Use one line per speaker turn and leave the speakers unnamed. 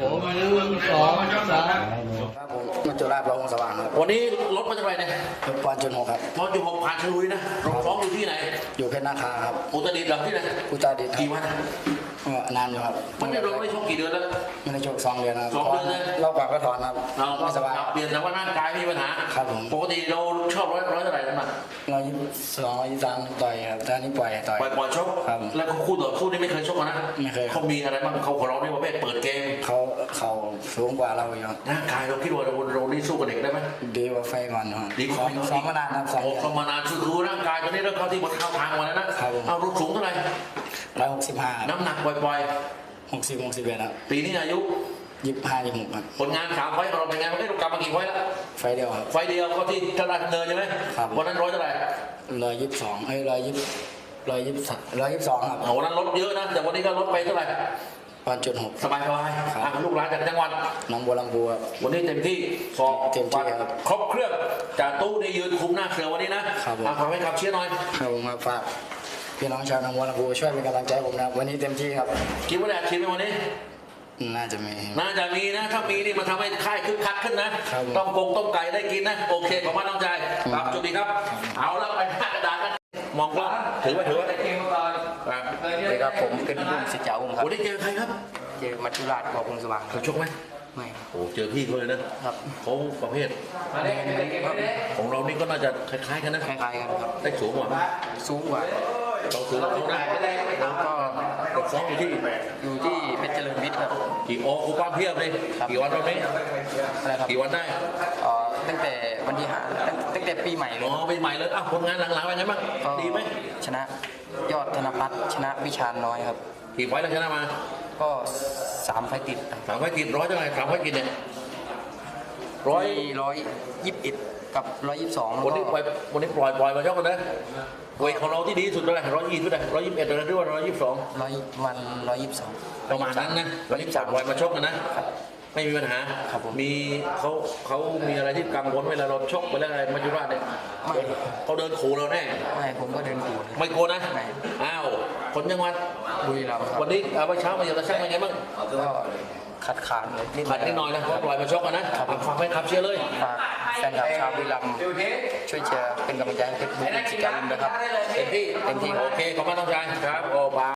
ผมหนึ่งสองสาม
ครับผมมัจจุราชพระองค์สว่างครับ
วันนี้รถมาจากไหนเนี่ย
ยกปอนจุนหกครับ
รถอยู่หกผ่านชลุยนะเราซ้อมอยู่ที่ไหน
อยู่เพชรนาคาครับ
อุตรดิตถ์เหรอที่ไหน
กุตาดิษฐ์ครับ
กี่วันนะ
ก็นานอยู่ครับ
มันได้เราไม่ได้ชกกี่เดือนแล้ว
ไม่ได้ชกสองเดือนครับ
สองเดือนเลย
รอบก่อนก็ถอนครับ
เราก็
ไม่สบาย
เปลี่ยนแต่ว่าร่างกายมีปัญหา
ครับผม
ปกติเราชอบร้อยร้อยเท่าไหร่น้ำหนัก
ร้อยยี่สิบสองร้อยยี่สิบสามต่อยครับแต่อันนี้ปล่อยต่อย
ปล่อยปล่อยชก
ครับ
แล้วคู่ต่อสู้นี่ไม่เคยชกกันนะ
ไม่เคย
เขามีอะไรบ้างเขาขอร้องในประเภทเปิดเกม
เขาเขาสูงกว่าเราอยู่ครับ
ร่างกายเราคิดว่าเราเรานี่สู้กับเด็กได้ไหม
ดีกว่าไฟก่อนครับ
ดีกว่า
ซ้อมซ้อมมานานครับสอง
โอ้
เดือน
สมานานคือคือร่างกายตอนนี้เริ่มเข้าที่บนเข้าทางมาแล้วนะครับ
ผม
เอารูปสูงเท่าไหร่
ร้อยหกสิบห้า
น้ำหนักปล่อย
หกสิบหกสิบเอ็ดครับ
ๆปีนี้อายุ
ยี่สิบห้ายี่สิบหกครับ
ผลงานสามไฟต์ของเราเป็นไงมันได้กลับมากี่ไฟต์แล้ว
ไฟเดียวครับ
ไฟต์เดียวก็ที่ตลาดเนินใช่ไหม
ครับ
วันนั้นร้อยเท่าไหร่
ร้อยยี่สิบสองเอ้ยร้อยยี่สิบร้อยยี่สิบสามร้อยยี่สิบสองครับ
เอาวันนั้นลดเยอะนะแต่วันนี้ก็ลดไปเท่าไหร่
ปอนจุนหก
สบายสบาย
ครับ
อะลูกหลานจากจังหวัด
น้องบัวลำพูครับ
วันนี้เต็มที่สอบ
เต็มที่ครับ
ครบเครื่องจากตู้นี่ยืนคุมหน้าเสือวันนี้นะครับ
ผม
อะขอให้ขับเชียร์หน่อย
ครับผมครับฝาก พี่น้องชาวหนองบัวลำพูช่วยเป็นกำลังใจให้ผมนะครับวันนี้เต็มที่ครับ
คิดว่าได้อัดฉีดไหมวันนี้
น่าจะมี
น่าจะมีนะ ถ้ามีนี่มันทำให้ค่ายคึกคักขึ้นนะ
ครับ
ต้องกงต้มไก่ได้กินนะ โอเค ขอบคุณน้องใจครับจุดดีครับ เอาแล้วไปหน้ากระดานกันมองกล้องถือไว้ถือไว้ครับ
สวัสดีครับผมเป็นรุ่นสิทธิ์เจ้าผมครับ
วันนี้เจอใครครับ
เจอมัจจุราชบอกพงสว่าง
เขาชกไหม
ไม่ครับ
โอ้เจอพี่เขาเลยนะครับเขาประเภทของเรานี่ก็น่าจะคล้ายๆกันนะ
คล้ายๆกันครับ
ได้สูงกว่า
สูงกว่า
เราสูงกว่าเขานะ
แล้วก็
เราซ้อมอยู่ที่
อยู่ที่เพชรเจริญวิทย์ครับ
กี่โอคูป้าเพียบเลย
ครับ
กี่วันตอนนี้
อะไรครับ
กี่วันได้
เอ่อตั้งแต่วันที่ห้าตั้งตั้งแต่ปีใหม่เล
อ๋
ย
อเป็นใหม่เลยอ้าวผลงานหลังๆเป็นไงบ้าง
ก็
ดีไหม
ชนะยอดธนพัฒน์ชนะวิชาญน้อยครับ
กี่ไฟล์แล้วชนะมา
ก็สามไฟล์ติดครับ
สามไฟล์กินร้อยเท่าไหร่สามไฟล์กินเนี่ยร้อย
มีร้อยยี่สิบเอ็ด กับร้อยยี่สิบสองแล้ว
วันนี้ปล่
ก็
อยวันนี้ปล่อยปล่อยมาชกกันนะเวทของเราที่ดีที่สุดเท่าไหร่ร้อยยี่สิบเท่าไหร่ร้อยยี่สิบเอ็ดหรือว่าร้อยยี่สิบสอง
ร้อยวันร้อยยี่สิบสอง
ประมาณนั้นนะร้อยยี่สิบสามปล่อยมาชกกันนะไม่มีปัญหา
ครับผม
มีเขาเขามีอะไรที่กังวลเวลาเราชกไปแล้วอะไรมัจจุราชเนี่ย
ไม่
เขาเดินขู่เราแน่
ไม่ผมก็เดินกูเลย
ไม่กลัวนะ
ไม่
อ้าวคนจังหวัด
บุรีรัมย์ครับ
วันนี้เอาไปเช้ามาอย่างตะช่างเป็นไงบ้าง
ก็ ขัดขานเลยนิดห
ขั
น่
ด
อย
นิดหน่อยนะเพราะปล่อยมาชกกันนะอะฟังให้ขับเชียร์เลย
ฝากแฟนคลับชาวบุรีรัมย์ช่วยเชียร์เป็นกำลังใจให้เพชรบุรีจิตรการุณนะครับ
เต็มที่
เต็มที่ครับ
โอเค ขอบคุณน้องชายครับ โอ้บา